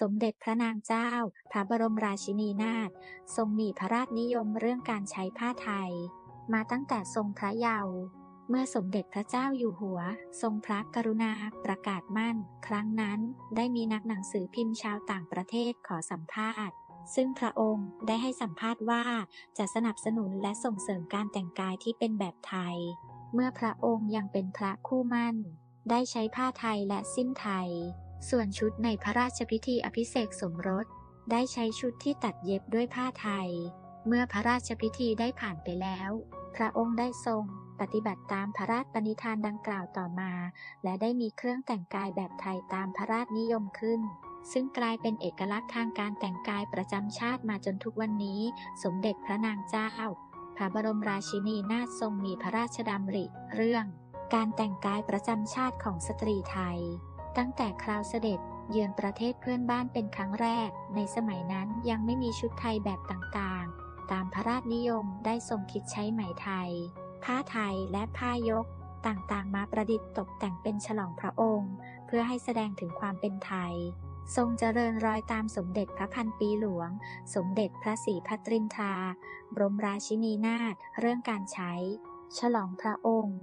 สมเด็จพระนางเจ้า พระบรมราชินีนาถทรงมีพระราชนิยมเรื่องการใช้ผ้าไทย มาตั้งแต่ทรงพระเยาว์เมื่อสมเด็จพระเจ้าอยู่หัว ทรงพระกรุณาประกาศมั่น ครั้งนั้นได้มีนักหนังสือพิมพ์ชาวต่างประเทศขอสัมภาษณ์ ซึ่งพระองค์ได้ให้สัมภาษณ์ว่าจะสนับสนุนและส่งเสริมการแต่งกายที่เป็นแบบไทย เมื่อพระองค์ยังเป็นพระคู่มั่น ได้ใช้ผ้าไทยและสิ้นไทย ส่วนชุดในพระราชพิธีอภิเษกสมรส ได้ใช้ชุดที่ตัดเย็บด้วยผ้าไทย เมื่อพระราชพิธีได้ผ่านไปแล้ว พระองค์ได้ทรงปฏิบัติตามพระราชปณิธานดังกล่าวต่อมา และได้มีเครื่องแต่งกายแบบไทยตามพระราชนิยมขึ้น ซึ่งกลายเป็นเอกลักษณ์ทางการแต่งกายประจำชาติมาจนทุกวันนี้ สมเด็จพระนางเจ้า พระบรมราชินีนาถทรงมีพระราชดำริเรื่อง การแต่งกายประจำชาติของสตรีไทย ตั้งแต่คราวเสด็จเยือนประเทศเพื่อนบ้านเป็นครั้งแรก ในสมัยนั้นยังไม่มีชุดไทยแบบต่างๆ ตามพระราชนิยมได้ทรงคิดใช้ไหมไทย ผ้าไทยและผ้ายกต่างๆ มาประดิษฐ์ตกแต่งเป็นฉลองพระองค์ เพื่อให้แสดงถึงความเป็นไทย ทรงเจริญรอยตามสมเด็จพระพันปีหลวง สมเด็จพระศรีพัตรินทราบรมราชินีนาถเรื่องการใช้ ฉลองพระองค์